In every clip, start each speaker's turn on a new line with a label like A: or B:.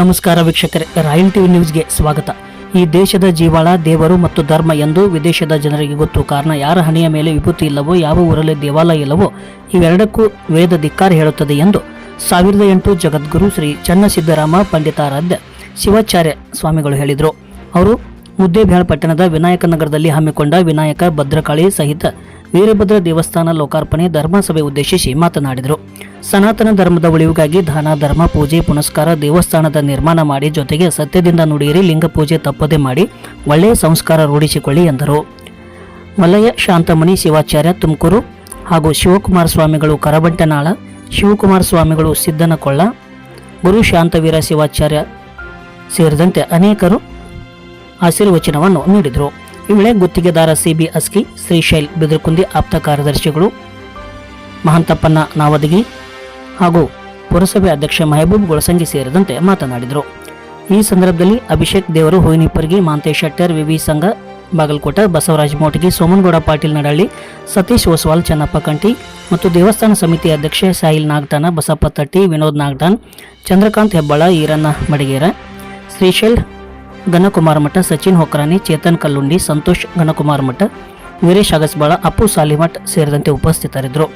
A: ನಮಸ್ಕಾರ ವೀಕ್ಷಕರೇ, royal TV ನ್ಯೂಸ್ಗೆ ಸ್ವಾಗತ. ಈ ದೇಶದ ಜೀವಾಳ, ದೇವರು ಮತ್ತು ಧರ್ಮ ಎಂದು ವಿದೇಶದ ಜನರಿಗೆ ಗೊತ್ತು. ಕಾರಣ, ಯಾರ ಹಣೆಯ ಮೇಲೆ ವಿಭೂತಿ ಇಲ್ಲವೋ, ಯಾವ ಊರಲ್ಲಿ ದೇವಾಲಯ ಇಲ್ಲವೋ, ಇವೆರಡಕ್ಕೂ ವೇದ ಧಿಕ್ಕಾರ ಹೇಳುತ್ತದೆ ಎಂದು ಸಾವಿರದ ಎಂಟು ಜಗದ್ಗುರು ಶ್ರೀ ಚನ್ನಸಿದ್ದರಾಮ ಪಂಡಿತಾರಾಧ್ಯ ಶಿವಾಚಾರ್ಯ ಸ್ವಾಮಿಗಳು ಹೇಳಿದರು. ಅವರು ಮುದ್ದೇಬಿಹಾಳ ಪಟ್ಟಣದ ವಿನಾಯಕ ನಗರದಲ್ಲಿ ಹಮ್ಮಿಕೊಂಡ ವಿನಾಯಕ ಭದ್ರಕಾಳಿ ಸಹಿತ ವೀರಭದ್ರ ದೇವಸ್ಥಾನ ಲೋಕಾರ್ಪಣೆ ಧರ್ಮಸಭೆ ಉದ್ದೇಶಿಸಿ ಮಾತನಾಡಿದರು. ಸನಾತನ ಧರ್ಮದ ಉಳಿವಿಗಾಗಿ ದಾನ, ಧರ್ಮ, ಪೂಜೆ, ಪುನಸ್ಕಾರ, ದೇವಸ್ಥಾನದ ನಿರ್ಮಾಣ ಮಾಡಿ ಜೊತೆಗೆ ಸತ್ಯದಿಂದ ನುಡಿಯಿರಿ, ಲಿಂಗ ಪೂಜೆ ತಪ್ಪದೆ ಮಾಡಿ ಒಳ್ಳೆಯ ಸಂಸ್ಕಾರ ರೂಢಿಸಿಕೊಳ್ಳಿ ಎಂದರು. ಮಲಯ ಶಾಂತಮಣಿ ಶಿವಾಚಾರ್ಯ, ತುಮಕೂರು ಹಾಗೂ ಶಿವಕುಮಾರ ಸ್ವಾಮಿಗಳು ಕರಬಂಟನಾಳ, ಶಿವಕುಮಾರ ಸ್ವಾಮಿಗಳು ಸಿದ್ದನಕೊಳ್ಳ, ಗುರು ಶಾಂತವೀರ ಶಿವಾಚಾರ್ಯ ಸೇರಿದಂತೆ ಅನೇಕರು ಆಶೀರ್ವಚನವನ್ನು ನೀಡಿದರು. ಈ ವೇಳೆ ಗುತ್ತಿಗೆದಾರ ಸಿಬಿ ಅಸ್ಕಿ ಶ್ರೀಶೈಲ್ ಬಿದರ್ಕುಂದಿ ಆಪ್ತ ಕಾರ್ಯದರ್ಶಿಗಳು, ಮಹಂತಪ್ಪನ ನಾವದಗಿ ಹಾಗೂ ಪುರಸಭೆ ಅಧ್ಯಕ್ಷ ಮೆಹಬೂಬ್ ಗೊಳಸಂಗಿ ಸೇರಿದಂತೆ ಮಾತನಾಡಿದರು. ಈ ಸಂದರ್ಭದಲ್ಲಿ ಅಭಿಷೇಕ್ ದೇವರು ಹೋಯಿನಿಪ್ಪರ್ಗಿ ಮಾಂತೇಶ್ ಶೆಟ್ಟರ್, ವಿವಿ ಸಂಘ, ಬಾಗಲಕೋಟ, ಬಸವರಾಜ ಮೋಟಗಿ, ಸೋಮನಗೌಡ ಪಾಟೀಲ್ ನಡಳ್ಳಿ ಸತೀಶ್ ಒಸ್ವಾಲ್, ಚನ್ನಪ್ಪ ಕಂಟಿ ಮತ್ತು ದೇವಸ್ಥಾನ ಸಮಿತಿ ಅಧ್ಯಕ್ಷ ಸಾಹಿಲ್ ನಾಗ್ದಾನ ಬಸಪ್ಪ ತಟ್ಟಿ, ವಿನೋದ್ ನಾಗ್ದಾನ್ ಚಂದ್ರಕಾಂತ್ ಹೆಬ್ಬಾಳ, ಈರಣ್ಣ ಮಡಿಗೇರ ಶ್ರೀಶೈಲ್ ಗಣಕುಮಾರ ಮಠ, ಸಚಿನ್ ಹೊಕ್ರಾನಿ ಚೇತನ್ ಕಲ್ಲುಂಡಿ, ಸಂತೋಷ್ ಗಣಕುಮಾರ ಮಠ, ವೀರೇಶ್ ಅಗಸ್ಬಾಳ ಅಪ್ಪು ಸಾಲಿಮಠ್ ಸೇರಿದಂತೆ ಉಪಸ್ಥಿತರಿದ್ದರು.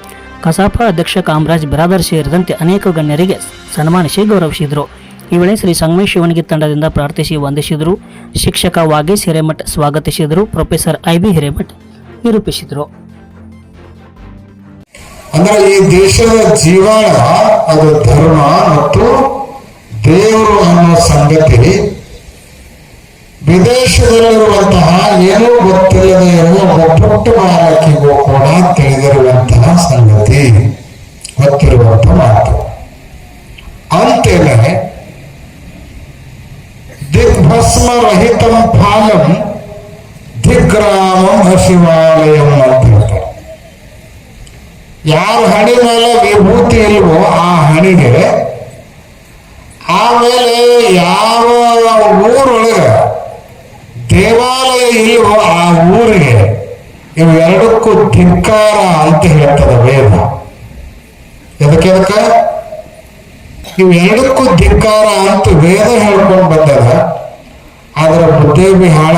A: ಕಸಾಪ ಅಧ್ಯಕ್ಷ ಕಾಮರಾಜ್ ಬಿರಾದರ್ ಸೇರಿದಂತೆ ಅನೇಕ ಗಣ್ಯರಿಗೆ ಸನ್ಮಾನಿಸಿ ಗೌರವಿಸಿದರು. ಈ ವೇಳೆ ಶ್ರೀ ಸಂಗಮೇಶ್ ಶಿವಣಗಿ ತಂಡದಿಂದ ಪ್ರಾರ್ಥಿಸಿ ವಂದಿಸಿದರು. ಶಿಕ್ಷಕ ವಾಗೇಶ್ ಹಿರೇಮಠ್ ಸ್ವಾಗತಿಸಿದರು. ಪ್ರೊಫೆಸರ್ ಐ ಬಿ ಹಿರೇಮಠ್ ನಿರೂಪಿಸಿದರು.
B: ಅಂದ್ರೆ ಈ ದೇಶದ ಜೀವನ, ಅದು ಧರ್ಮ ಮತ್ತು ದೇವರು ಅನ್ನೋ ಸಂಗತಿ ವಿದೇಶದಲ್ಲಿರುವಂತಹ ಏನೂ ಗೊತ್ತಿಲ್ಲದೆ ಇರುವ ಒಬ್ಬ ಪುಟ್ಟ ಬಾಲಕಿಗೂ ಕೂಡ ತಿಳಿದಿರುವಂತಹ ಸಂಗತಿ ಗೊತ್ತಿರುವಂತಹ ಮಾತು. ಅಂತೇನೆ ದಿಗ್ಭಸ್ಮ ರಹಿತಂ ಫಾಲಂ ದಿಗ್ರಾಮಂ ಹಸಿವಾಲಯಂ ಅಂತ ಹೇಳ್ತಾರೆ ಯಾರ ಹಣಿ ಮೇಲೆ ವಿಭೂತಿ ಇಲ್ವೋ ಆ ಹಣಿಗೆ, ಆಮೇಲೆ ಯಾವ ಊರೊಳಗೆ ದೇವಾಲಯ ಇಲ್ವೋ ಆ ಊರಿಗೆ ಇವೆರಡಕ್ಕೂ ಧಿಕ್ಕಾರ ಅಂತ ಹೇಳ್ತದೆ ವೇದ. ಎದಕ್ಕೆ ಎದಕ್ಕೆ? ಇವೆರಡಕ್ಕೂ ಧಿಕ್ಕಾರ ಅಂತ ವೇದ ಹೇಳ್ಕೊಂಡು ಬಂದದ. ಅದರ ಬುದ್ಧಿ ಹಾಳ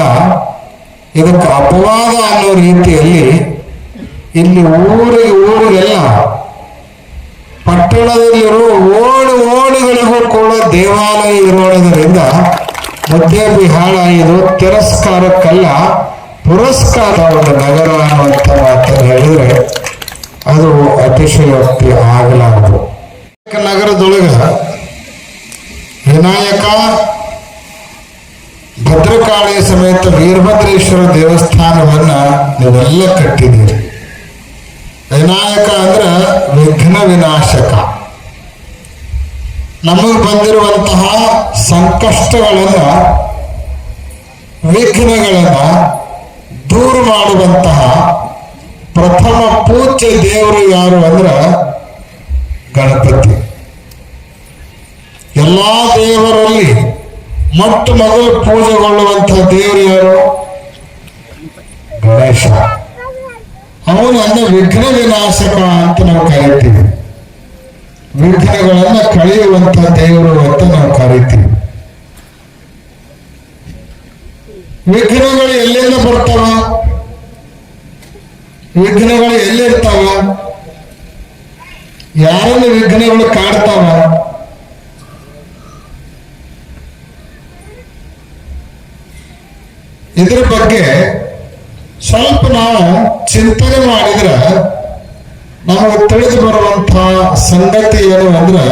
B: ಇದಕ್ಕೆ ಅಪವಾದ ಅನ್ನೋ ರೀತಿಯಲ್ಲಿ ಇಲ್ಲಿ ಊರಿಗೆ ಊರಿಗೆಲ್ಲ ಪಟ್ಟಣದಲ್ಲಿರುವ ಓಡು ಓಡುಗಳಿಗೂ ಕೂಡ ದೇವಾಲಯ ಇರೋದ್ರಿಂದ ಮಧ್ಯ ಬಿಹಾಳ ಇದು ತಿರಸ್ಕಾರಕ್ಕಲ್ಲ ಪುರಸ್ಕಾರ ಒಂದು ನಗರ ಅನ್ನುವಂಥ ಮಾತನ್ನು ಹೇಳಿದ್ರೆ ಅದು ಅತಿಶಯೋಕ್ತಿ ಆಗಲಾರದು. ನಗರದೊಳಗ ವಿನಾಯಕ, ಭದ್ರಕಾಳಿ ಸಮೇತ ವೀರಭದ್ರೇಶ್ವರ ದೇವಸ್ಥಾನವನ್ನ ನೀವೆಲ್ಲ ಕಟ್ಟಿದ್ದೀರಿ. ವಿನಾಯಕ ಅಂದ್ರೆ ವಿಘ್ನ ವಿನಾಶಕ. ನಮಗೆ ಬಂದಿರುವಂತಹ ಸಂಕಷ್ಟಗಳನ್ನ, ವಿಘ್ನಗಳನ್ನ ದೂರ ಮಾಡುವಂತಹ ಪ್ರಥಮ ಪೂಜ್ಯ ದೇವರು ಯಾರು ಅಂದ್ರೆ ಗಣಪತಿ. ಎಲ್ಲಾ ದೇವರಲ್ಲಿ ಮೊಟ್ಟ ಮೊದಲು ಪೂಜೆಗೊಳ್ಳುವಂತಹ ದೇವರು ಯಾರು? ಗಣೇಶ. ಅವನು ಅಂದ್ರೆ ವಿಘ್ನ ವಿನಾಶಕ ಅಂತ ನಾವು ಕರಿತೀವಿ. ವಿಘ್ನಗಳನ್ನ ಕಳೆಯುವಂತ ದೇವರು ಅಂತ ನಾವು ಕರಿತೀವಿ. ವಿಘ್ನಗಳು ಎಲ್ಲಿಂದ ಬರ್ತಾವ? ವಿಘ್ನಗಳು ಎಲ್ಲಿರ್ತಾವ? ಯಾರನ್ನು ವಿಘ್ನಗಳು ಕಾಡ್ತಾವ? ಇದ್ರ ಬಗ್ಗೆ ಸ್ವಲ್ಪ ನಾವು ಚಿಂತನೆ ಮಾಡಿದ್ರೆ ನಮಗೆ ತಿಳಿದು ಬರುವಂತ ಸಂಗತಿ ಏನು ಅಂದ್ರೆ,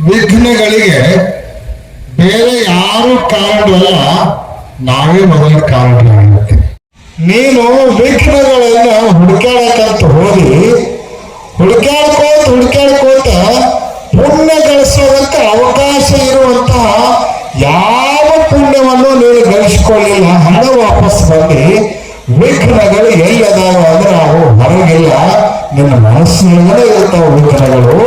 B: ವಿಘ್ನಗಳಿಗೆ ಬೇರೆ ಯಾರು ಕಾರಣವಲ್ಲ ನಾವೇ ಮೊದಲ ಕಾರಣ ನೀನು ವಿಘ್ನಗಳನ್ನ ಹುಡುಕಾಡಕಂತ ಹೋಗಿ, ಹುಡುಕಾಡ್ಕೋತ ಹುಡುಕಾಡ್ಕೋತ ಪುಣ್ಯ ಗಳಿಸೋದಕ್ಕೆ ಅವಕಾಶ ಇರುವಂತಹ ಯಾವ ಪುಣ್ಯವನ್ನು ನೀನು ಗಳಿಸಿಕೊಳ್ಳಿಲ್ಲ ಹಣ ವಾಪಸ್ ಬಂದು ವಿಘ್ನಗಳು ಎಲ್ಲಿ ಅದಾವ ಅಂದ್ರೆ ಅವು ಹೊರಗಿಲ್ಲ ನಿನ್ನ ಮನಸ್ಸಿನೊಳಗಡೆ ಇರ್ತಾವ ವಿಚಾರಗಳು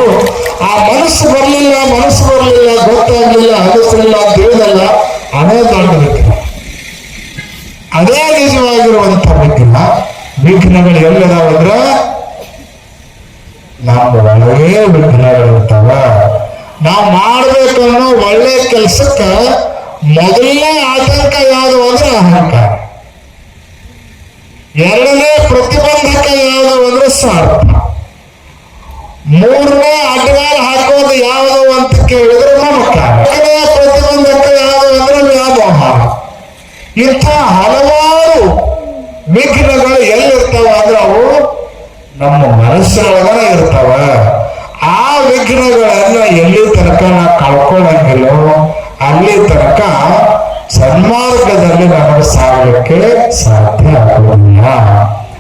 B: ಆ ಮನಸ್ಸು ಬರಲಿಲ್ಲ ಮನಸ್ಸು ಬರಲಿಲ್ಲ, ಗೊತ್ತಾಗ್ಲಿಲ್ಲ ಅನಿಸಲಿಲ್ಲ ಅಂತ ಅದೇ ದೊಡ್ಡ ವಿಘ್ನ ಅದೇ ನಿಜವಾಗಿರುವಂತ ವಿಘ್ನ ವಿಘ್ನಗಳು ಎಲ್ಲದಾವಂದ್ರ ನಮ್ಮ ಒಳಗೆ ವಿಘ್ನಗಳಿರ್ತಾವ ನಾವು ಮಾಡ್ಬೇಕನ್ನೋ ಒಳ್ಳೆ ಕೆಲ್ಸಕ್ಕ ಮೊದಲನೇ ಆತಂಕ ಯಾವುದು ಅಂದ್ರೆ ಅಹಂಕಾರ. ಎರಡನೇ ಪ್ರತಿಬಂಧಕ ಯಾವುದು ಅಂದ್ರೆ ಸ್ವಾರ್ಥ. ಮೂರನೇ ಅಡ್ಡಗಾಲ ಹಾಕೋದು ಯಾವುದು ಅಂತ ಕೇಳಿದ್ರೆ ನಾಲ್ಕನೇ ಪ್ರತಿಬಂಧಕ ಯಾವುದು ಅಂದ್ರೆ ವ್ಯಾಮೋಹ. ಇಂಥ ಹಲವಾರು ವಿಘ್ನಗಳು ಎಲ್ಲಿರ್ತಾವ ಅಂದ್ರೆ ಅವು ನಮ್ಮ ಮನಸ್ಸಿನೊಳಗನೆ ಇರ್ತಾವ. ಆ ವಿಘ್ನಗಳನ್ನ ಎಲ್ಲಿ ತನಕ ನಾ ಕಳ್ಕೊಳ್ಳಂಗಿಲ್ಲೋ ಅಲ್ಲಿ ತನಕ ಸನ್ಮಾರ್ಗದಲ್ಲಿ ನಮಗೆ ಸಾಗಲಿಕ್ಕೆ ಸಾಧ್ಯ ಆಗುವುದಿಲ್ಲ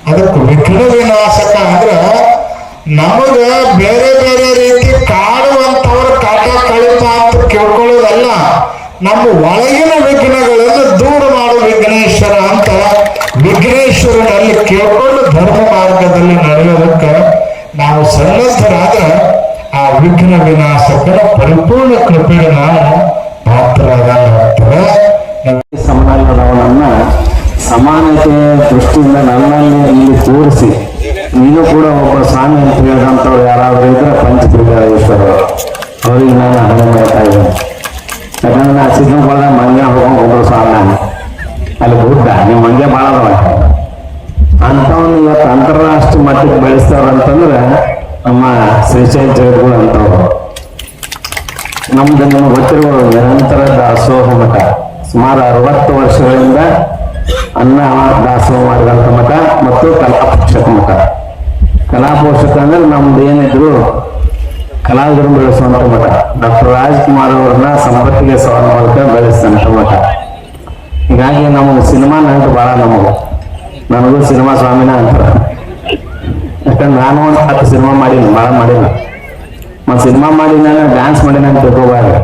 B: ಅದಕ್ಕೆ ವಿಘ್ನ ವಿನಾಶಕ ಅಂದ್ರೆ ನಮಗ ಬೇರೆ ಬೇರೆ ರೀತಿ ಕಾಡುವಂತವ್ರ ಕಾಟ ಕಳಿತ ಅಂತ ಕೇಳ್ಕೊಳ್ಳೋದಲ್ಲ, ನಮ್ಮ ಒಳಗಿನ ವಿಘ್ನಗಳನ್ನು ದೂರ ಮಾಡುವ ವಿಘ್ನೇಶ್ವರ ಅಂತ ವಿಘ್ನೇಶ್ವರನಲ್ಲಿ ಕೇಳ್ಕೊಂಡು ಧರ್ಮ ಮಾರ್ಗದಲ್ಲಿ ನಡೆಯೋದಕ್ಕೆ ನಾವು ಸನ್ನದ್ಧರಾದ್ರೆ ಆ ವಿಘ್ನ ವಿನಾಶಕರ ಪರಿಪೂರ್ಣ ಕೃಪೆಗೆ ನಾವು
C: ಸಮಾನರವನ್ನ ಸಮಾನತೆಯ ದೃಷ್ಟಿಯಿಂದ ನನ್ನಲ್ಲಿ ಇಲ್ಲಿ ತೋರಿಸಿ. ನೀನು ಕೂಡ ಒಬ್ಬ ಅವ್ರಿಗೆ ನಾನು ಹಣೆ ಮಾಡ್ತಾ ಇದ್ದೇನೆ ಯಾಕಂದ್ರೆ ನಾ ಸಿದ್ಧಪಡ ಮಂಗ್ಯ ಹೋಗೋದು ಒಬ್ಬರು ಸ್ವಾಮಿ ಅಲ್ಲಿ ಬುದ್ಧ ನೀವು ಮಂಗೆ ಮಾಡದವ ಅಂಥವನ್ನ ಇವತ್ತು ಅಂತಾರಾಷ್ಟ್ರೀಯ ಮಟ್ಟಕ್ಕೆ ಬೆಳೆಸ್ತಾರಂತಂದ್ರೆ ನಮ್ಮ ಶ್ರೀಶೈಲ ಜಗದ್ಗುರು ಅಂತವ್ರು ನಮ್ದು ನಿಮ್ಗೆ ಗೊತ್ತಿರುವ ನಿರಂತರ ದಾಸೋಹ ಮಠ ಸುಮಾರು ಅರವತ್ತು ವರ್ಷಗಳಿಂದ ಅನ್ನ ದಾಸೋಹ ಮಾಡಿದಂಥ ಮಠ ಮತ್ತು ಕಲಾಪೋಷಕ ಮಠ ಕಲಾಪೋಷಕ ಅಂದ್ರೆ ನಮ್ದು ಏನಿದ್ರು ಕಲಾವಿದರನ್ನು ಬೆಳೆಸುವಂತ ಮಠ. ಡಾಕ್ಟರ್ ರಾಜ್ಕುಮಾರ್ ಅವ್ರನ್ನ ಸಂಪತ್ತಿಗೆ ಸವಾಲ್ ಮೂಲಕ ಬೆಳೆಸಿದಂಥ ಮಠ. ಹೀಗಾಗಿ ನಮಗೆ ಸಿನಿಮಾ ನಂಟು ಭಾಳ ನಮಗ. ನನಗೂ ಸಿನಿಮಾ ಸ್ವಾಮಿನ ಅಂತಾರೆ. ಯಾಕಂದ್ರೆ ನಾನು ಒಂದು ಹತ್ತು ಸಿನಿಮಾ ಮಾಡೀನಿ ಭಾಳ ಮಾಡಿಲ್ಲ. ಮತ್ತು ಸಿನಿಮಾ ಮಾಡಿ ನಾನು ಡ್ಯಾನ್ಸ್ ಮಾಡಿನ ಅಂತ ತಿಳ್ಕೊಬಾರ್ದು.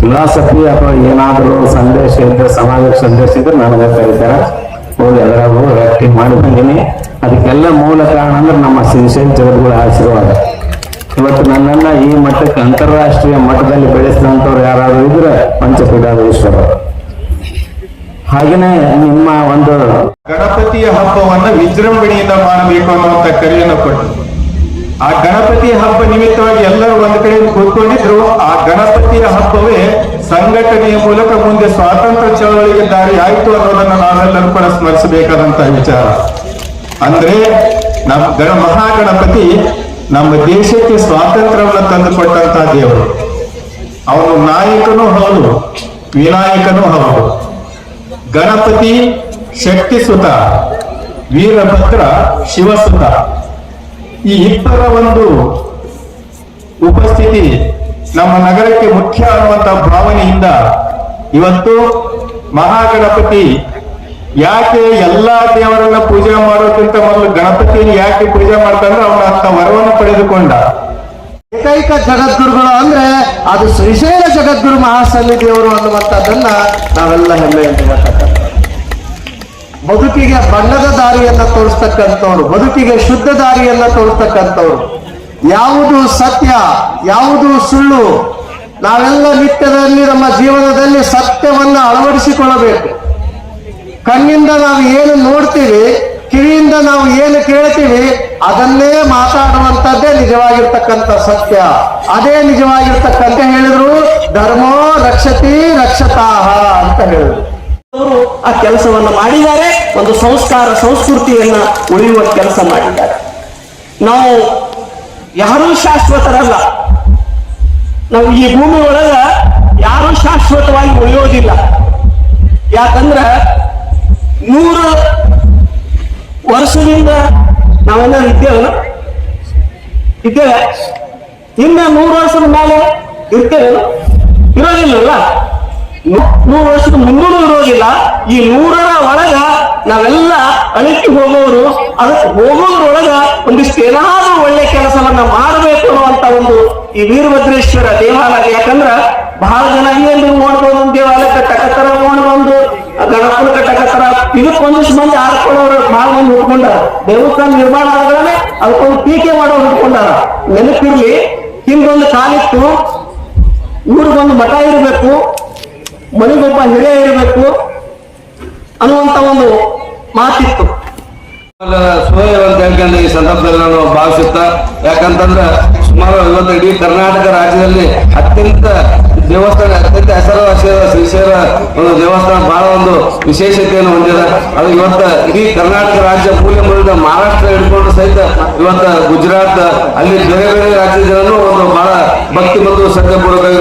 C: ಫಿಲಾಸಫಿ ಅಥವಾ ಏನಾದರೂ ಸಂದೇಶ ಇದ್ರೆ ಸಮಾಜಕ್ಕೆ ಸಂದೇಶ ಇದ್ರೆ ನನಗೆ ಕರೀತಾರೆ ಹೋಗಿ ಅದರಾಗೂ ಆಕ್ಟಿಂಗ್ ಮಾಡಿ ಅದಕ್ಕೆಲ್ಲ ಮೂಲ ಕಾರಣ ಅಂದ್ರೆ ನಮ್ಮ ಶ್ರೀಶೈಲ ಜಗದ್ಗುಳ ಆಶೀರ್ವಾದ. ಇವತ್ತು ನನ್ನನ್ನ ಈ ಮಟ್ಟಕ್ಕೆ ಅಂತಾರಾಷ್ಟ್ರೀಯ ಮಟ್ಟದಲ್ಲಿ ಬೆಳೆಸಿದಂಥವ್ರು ಯಾರಾದರೂ ಇದ್ರೆ ಪಂಚಪೀಠಾಧೀಶ್ವರ. ಹಾಗೇನೇ ನಿಮ್ಮ ಒಂದು
D: ಗಣಪತಿಯ ಹಬ್ಬವನ್ನ ವಿಜೃಂಭಣೆಯಿಂದ ಮಾಡಬೇಕು ಅನ್ನುವಂತ ಕರೆಯನ್ನು ಕೊಟ್ಟರು. ಆ ಗಣಪತಿಯ ಹಬ್ಬ ನಿಮಿತ್ತವಾಗಿ ಎಲ್ಲರೂ ಒಂದು ಕಡೆ ಕೂತ್ಕೊಂಡಿದ್ರು. ಆ ಗಣಪತಿಯ ಹಬ್ಬವೇ ಸಂಘಟನೆಯ ಮೂಲಕ ಮುಂದೆ ಸ್ವಾತಂತ್ರ್ಯ ಚಳವಳಿಗೆ ದಾರಿ ಆಯ್ತು ಅನ್ನೋದನ್ನ ನಾವೆಲ್ಲರೂ ಕೂಡ ಸ್ಮರಿಸಬೇಕಾದಂತ ವಿಚಾರ. ಅಂದ್ರೆ ನಮ್ಮ ಗಣ ಮಹಾಗಣಪತಿ ನಮ್ಮ ದೇಶಕ್ಕೆ ಸ್ವಾತಂತ್ರ್ಯವನ್ನು ತಂದುಕೊಟ್ಟಂತ ದೇವರು. ಅವನು ನಾಯಕನೂ ಹೌದು, ವಿನಾಯಕನೂ ಹೌದು. ಗಣಪತಿ ಶಕ್ತಿ ಸುತ ವೀರಭದ್ರ, ಶಿವಸುತ. ಈ ಇಬ್ಬರ ಒಂದು ಉಪಸ್ಥಿತಿ ನಮ್ಮ ನಗರಕ್ಕೆ ಮುಖ್ಯ ಅನ್ನುವಂತ ಭಾವನೆಯಿಂದ ಇವತ್ತು ಮಹಾಗಣಪತಿ ಯಾಕೆ ಎಲ್ಲಾ ದೇವರನ್ನ ಪೂಜೆ ಮಾಡೋಕ್ಕಿಂತ ಮೊದಲು ಗಣಪತಿಯನ್ನು ಯಾಕೆ ಪೂಜೆ ಮಾಡ್ತಂದ್ರೆ ಅವನ ಅಂತ ವರವನ್ನು ಪಡೆದುಕೊಂಡ.
E: ಏಕೈಕ ಜಗದ್ಗುರುಗಳು ಅಂದ್ರೆ ಅದು ಶ್ರೀಶೈಲ ಜಗದ್ಗುರು ಮಹಾಸನ್ನಿಧಿಯವರು ಅನ್ನುವಂಥದ್ದನ್ನ ನಾವೆಲ್ಲ ಹೆಮ್ಮೆ ಹೇಳ್ತಕ್ಕಂಥ ಬದುಕಿಗೆ ಬಣ್ಣದ ದಾರಿಯನ್ನ ತೋರಿಸ್ತಕ್ಕಂಥವ್ರು, ಬದುಕಿಗೆ ಶುದ್ಧ ದಾರಿಯನ್ನ ತೋರಿಸ್ತಕ್ಕಂಥವ್ರು. ಯಾವುದು ಸತ್ಯ, ಯಾವುದು ಸುಳ್ಳು, ನಾವೆಲ್ಲ ನಿತ್ಯದಲ್ಲಿ ನಮ್ಮ ಜೀವನದಲ್ಲಿ ಸತ್ಯವನ್ನ ಅಳವಡಿಸಿಕೊಳ್ಳಬೇಕು. ಕಣ್ಣಿಂದ ನಾವು ಏನು ನೋಡ್ತೀವಿ, ಕಿವಿಯಿಂದ ನಾವು ಏನು ಕೇಳ್ತೀವಿ, ಅದನ್ನೇ ಮಾತಾಡುವಂತದ್ದೇ ನಿಜವಾಗಿರ್ತಕ್ಕಂಥ ಸತ್ಯ. ಅದೇ ನಿಜವಾಗಿರ್ತಕ್ಕಂಥ ಹೇಳಿದ್ರು, ಧರ್ಮೋ ರಕ್ಷತಿ ರಕ್ಷತಾಹ ಅಂತ ಹೇಳಿದ್ರು. ಅವರು ಆ ಕೆಲಸವನ್ನು ಮಾಡಿದ್ದಾರೆ, ಒಂದು ಸಂಸ್ಕಾರ, ಸಂಸ್ಕೃತಿಯನ್ನ ಉಳಿಯುವ ಕೆಲಸ ಮಾಡಿದ್ದಾರೆ. ನಾವು ಯಾರೂ ಶಾಶ್ವತರಲ್ಲ. ನಾವು ಈ ಭೂಮಿ ಒಳಗ ಯಾರೂ ಶಾಶ್ವತವಾಗಿ ಉಳಿಯೋದಿಲ್ಲ. ಯಾಕಂದ್ರ ನೂರು ವರ್ಷದಿಂದ ನಾವೆಲ್ಲ ಇದ್ದೇವಲ್ಲ ಇದ್ದೇವೆ. ಇನ್ನ ನೂರು ವರ್ಷದ ಮೇಲೆ ಇರ್ತೇವೆ. ಇರೋದಿಲ್ಲಲ್ಲ? ನೂರು ವರ್ಷದ ಮುನ್ನೂರು ಇರೋದಿಲ್ಲ. ಈ ನೂರರ ಒಳಗ ನಾವೆಲ್ಲ ಅಳಿಸಿ ಹೋಗೋರು, ಅದಕ್ಕೆ ಹೋಗೋದ್ರೊಳಗ ಒಂದಿಷ್ಟು ಏನಾದ್ರೂ ಒಳ್ಳೆ ಕೆಲಸವನ್ನ ಮಾಡಬೇಕು ಅನ್ನುವಂತ ಒಂದು ಈ ವೀರಭದ್ರೇಶ್ವರ ದೇವಾಲಯ. ಯಾಕಂದ್ರ ಬಹಳ ಜನ ಇಲ್ಲಿ ನೋಡ್ಬೋದು, ದೇವಾಲಯಕ್ಕೆ ದೇವಾಲಯ ಕಟ್ಟಕತ್ತರ ನೋಡ್ಬಂದು. ಗಣಪನ ಕಟ್ಟಕತ್ತಾರ. ಇದಕ್ಕೆ ಒಂದಿಷ್ಟು ಮಂದಿ ಆಡ್ಕೊಳ್ಳೋರು ಭಾಳ ಮಂದಿ ಹುಟ್ಕೊಂಡ ದೇವಸ್ಥಾನ ನಿರ್ಮಾಣ ಆದ್ರೆ ಅದಕ್ಕೊಂದು ಟೀಕೆ ಮಾಡೋರು ಹುಟ್ಕೊಂಡಾರ ನೆನಪಿರ್ಲಿ, ಹಿಂದೊಂದು ಕಾಲಿತ್ತು ಊರಿಗೊಂದು ಮಠ ಇರಬೇಕು. ಮನೆಗೊಬ್ಬ ಹಿರಿಯ ಇರಬೇಕು ಅನ್ನುವಂತ ಒಂದು ಮಾತಿತ್ತು.
F: ಸೋಯ ಅಂತ ಹೇಳ್ಕೊಂಡು ಈ ಸಂದರ್ಭದಲ್ಲಿ ನಾನು ಭಾವಿಸುತ್ತಾ, ಯಾಕಂತಂದ್ರೆ ಸುಮಾರು ಇವತ್ತು ಇಡೀ ಕರ್ನಾಟಕ ರಾಜ್ಯದಲ್ಲಿ ಅತ್ಯಂತ ದೇವಸ್ಥಾನ ಅತ್ಯಂತ ಹೆಸರುವಾಸಿಯಾದ ಶ್ರೀಶೈಲ, ಒಂದು ದೇವಸ್ಥಾನ ಬಹಳ ಒಂದು ವಿಶೇಷತೆಯನ್ನು ಹೊಂದಿದೆ. ಅದು ಇವತ್ತು ಇಡೀ ಕರ್ನಾಟಕ ರಾಜ್ಯ ಮೂಲೆ ಮೂಲದ ಮಹಾರಾಷ್ಟ್ರ ಹಿಡ್ಕೊಂಡು ಸಹಿತ ಇವತ್ತು ಗುಜರಾತ್, ಅಲ್ಲಿ ಬೇರೆ ಬೇರೆ ರಾಜ್ಯದ ಒಂದು ಬಹಳ ಭಕ್ತಿ ಮತ್ತು ಶ್ರದ್ಧೆಪೂರ್ವಕವಾಗಿ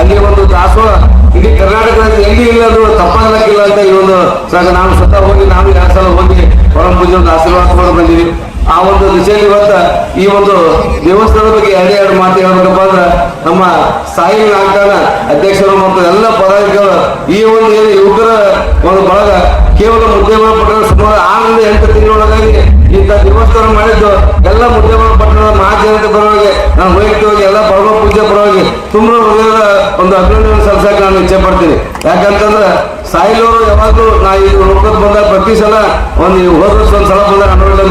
F: ಅಲ್ಲಿ ಒಂದು ದಾಸೋಹ, ಇಡೀ ಕರ್ನಾಟಕ ರಾಜ್ಯ ಎಲ್ಲಿ ಇಲ್ಲ ಅದು ತಪ್ಪಾಗಲಿಕ್ಕಿಲ್ಲ ಅಂತ ಈ ಒಂದು ನಾವು ಸ್ವತಃ ಹೋಗಿ, ನಾವು ಎರಡು ಸಲ ಹೋಗಿ ಪರಮ ಪೂಜೆ ಒಂದು ಆಶೀರ್ವಾದ ಮಾಡಿ ಬಂದೀವಿ. ಆ ಒಂದು ದಿಶೆಯಲ್ಲಿ ಇವತ್ತ ಈ ಒಂದು ದೇವಸ್ಥಾನದ ಬಗ್ಗೆ ಎರಡು ಎರಡು ಮಾತು ಹೇಳ್ಬೇಕಪ್ಪ ಅಂದ್ರೆ ನಮ್ಮ ಸಾಯಿ ನಾಟಕನ ಅಧ್ಯಕ್ಷರು ಮತ್ತು ಎಲ್ಲ ಪದಾಧಿಕಾರಿಗಳು ಈ ಒಂದು ಏನು ಯುವಕರ ಒಂದು ಬಳಗ ಕೇವಲ ಮುದ್ದೇಮನ ಪಟ್ಟಣ ಸುಮಾರು ಆರರಿಂದ ಎಂಟು ತಿಂಗಳೊಳಗಾಗಿ ಇಂಥ ದೇವಸ್ಥಾನ ಮಾಡಿದ್ದು ಎಲ್ಲ ಮುದ್ದೇಮನ ಪಟ್ಟಣದ ಮಹಾಜನತೆ ಪರವಾಗಿ ನಾನು ವೈಯಕ್ತಿಕವಾಗಿ ಎಲ್ಲ ಪರಮ ಪೂಜೆ ಪರವಾಗಿ ತುಂಬ ಹೃದಯದ ಒಂದು ಅಭಿನಂದನೆ ಸಲ್ಲಿಸಕ್ಕೆ ನಾನು ಇಚ್ಛೆ ಪಡ್ತೀನಿ. ಯಾಕಂತಂದ್ರೆ ಸಾಯಿಲವರು ಯಾವಾಗಲೂ ನಾ ಈ ಲೋಕದ ಬಂದಾಗ ಪ್ರತಿ ಸಲ ಒಂದು ಹೋದ ಒಂದು ಸಲ ಬಂದಾಗ ಅನ್ನೋಲ್ಲ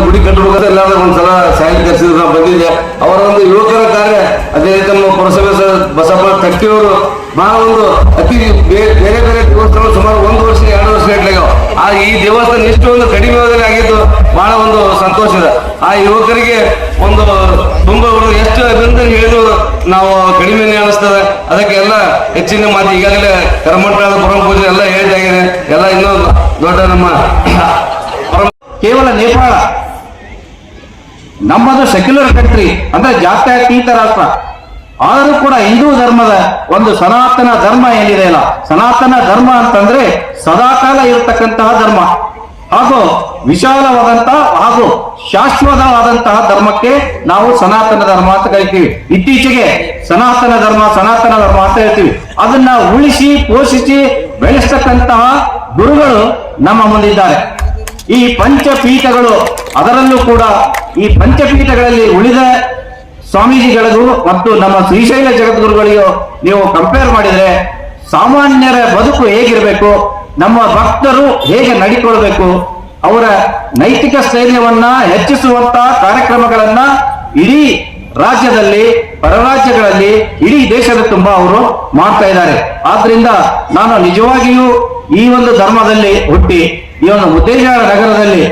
F: ಗುಡಿ ಒಂದ್ಸಲ ಸಾಹಿತ್ಯ ಕರೆಸಿದ್ರು ನಾವು ಬಂದಿದ್ದೆ. ಅವರ ಒಂದು ಯುವಕರ ಕಾರ್ಯ ಅದೇ ರೀತಿ ನಮ್ಮ ಪುರಸಭೆ ಬಸಪ್ಪ ತಟ್ಟಿಯವರು. ಬಹಳ ಒಂದು ಅತಿ ಬೇರೆ ಬೇರೆ ದೇವಸ್ಥಾನ ಸುಮಾರು ಒಂದು ವರ್ಷ ಎರಡು ವರ್ಷ ಆ ಈ ದೇವಸ್ಥಾನ ಒಂದು ಕಡಿಮೆ ಅವಧಿಯಲ್ಲಿ ಆಗಿದ್ದು ಬಹಳ ಒಂದು ಸಂತೋಷ ಇದೆ. ಆ ಯುವಕರಿಗೆ ಒಂದು ತುಂಬಾ ಎಷ್ಟು ಅಭಿನಂದನೆ ಹೇಳಿದ್ರು ನಾವು ಕಡಿಮೆನೇ ಅನಿಸ್ತದೆ. ಅದಕ್ಕೆ ಎಲ್ಲ ಹೆಚ್ಚಿನ ಮಾತು ಈಗಾಗಲೇ ಕರ್ಮಠದ ಪರಮ ಪೂಜೆ ಎಲ್ಲ ಹೇಳಿದಾಗಿದೆ ಎಲ್ಲ ಇನ್ನೂ ದೊಡ್ಡ ನಮ್ಮ
G: ಕೇವಲ ನೇಪಾಳ. ನಮ್ಮದು ಸೆಕ್ಯುಲರ್ ಕಂಟ್ರಿ ಅಂದ್ರೆ ಜಾತ್ಯತೀತ ರಾಷ್ಟ್ರ. ಆದರೂ ಕೂಡ ಹಿಂದೂ ಧರ್ಮದ ಒಂದು ಸನಾತನ ಧರ್ಮ ಏನಿದೆ ಅಲ್ಲ, ಸನಾತನ ಧರ್ಮ ಅಂತಂದ್ರೆ ಸದಾಕಾಲ ಇರತಕ್ಕಂತಹ ಧರ್ಮ. ಹಾಗೂ ವಿಶಾಲವಾದಂತಹ ಹಾಗೂ ಶಾಶ್ವತವಾದಂತಹ ಧರ್ಮಕ್ಕೆ ನಾವು ಸನಾತನ ಧರ್ಮ ಅಂತ ಕರಿತೀವಿ. ಇತ್ತೀಚೆಗೆ ಸನಾತನ ಧರ್ಮ ಸನಾತನ ಧರ್ಮ ಅಂತ ಹೇಳ್ತೀವಿ. ಅದನ್ನ ಉಳಿಸಿ, ಪೋಷಿಸಿ ಬೆಳೆಸ್ತಕ್ಕಂತಹ ಗುರುಗಳು ನಮ್ಮ ಮುಂದಿದ್ದಾರೆ ಈ ಪಂಚಪೀಠಗಳು ಅದರಲ್ಲೂ ಕೂಡ ಈ ಪಂಚಪೀಠಗಳಲ್ಲಿ ಉಳಿದ ಸ್ವಾಮೀಜಿಗಳಿಗೂ ಮತ್ತು ನಮ್ಮ ಶ್ರೀಶೈಲ ಜಗದ್ಗುರುಗಳಿಗೂ ನೀವು ಕಂಪೇರ್ ಮಾಡಿದ್ರೆ ಸಾಮಾನ್ಯರ ಬದುಕು ಹೇಗಿರಬೇಕು, ನಮ್ಮ ಭಕ್ತರು ಹೇಗೆ ನಡಿಕೊಳ್ಬೇಕು, ಅವರ ನೈತಿಕ ಸ್ಥೈರ್ಯವನ್ನ ಹೆಚ್ಚಿಸುವಂತ ಕಾರ್ಯಕ್ರಮಗಳನ್ನ ಇಡೀ ರಾಜ್ಯದಲ್ಲಿ, ಪರರಾಜ್ಯಗಳಲ್ಲಿ, ಇಡೀ ದೇಶದ ತುಂಬಾ ಅವರು ಮಾಡ್ತಾ ಇದ್ದಾರೆ. ಆದ್ರಿಂದ ನಾನು ನಿಜವಾಗಿಯೂ ಈ ಒಂದು ಧರ್ಮದಲ್ಲಿ ಹುಟ್ಟಿ, ಈ ಒಂದು ಮುದ್ದೇಶ ನಗರದಲ್ಲಿ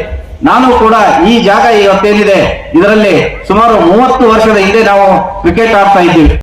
G: ನಾನು ಕೂಡ ಈ ಜಾಗ ಇವತ್ತೇನಿದೆ ಇದರಲ್ಲಿ ಸುಮಾರು ಮೂವತ್ತು ವರ್ಷದ ಹಿಂದೆ ನಾವು ಕ್ರಿಕೆಟ್ ಆಡ್ತಾ ಇದ್ದೀವಿ.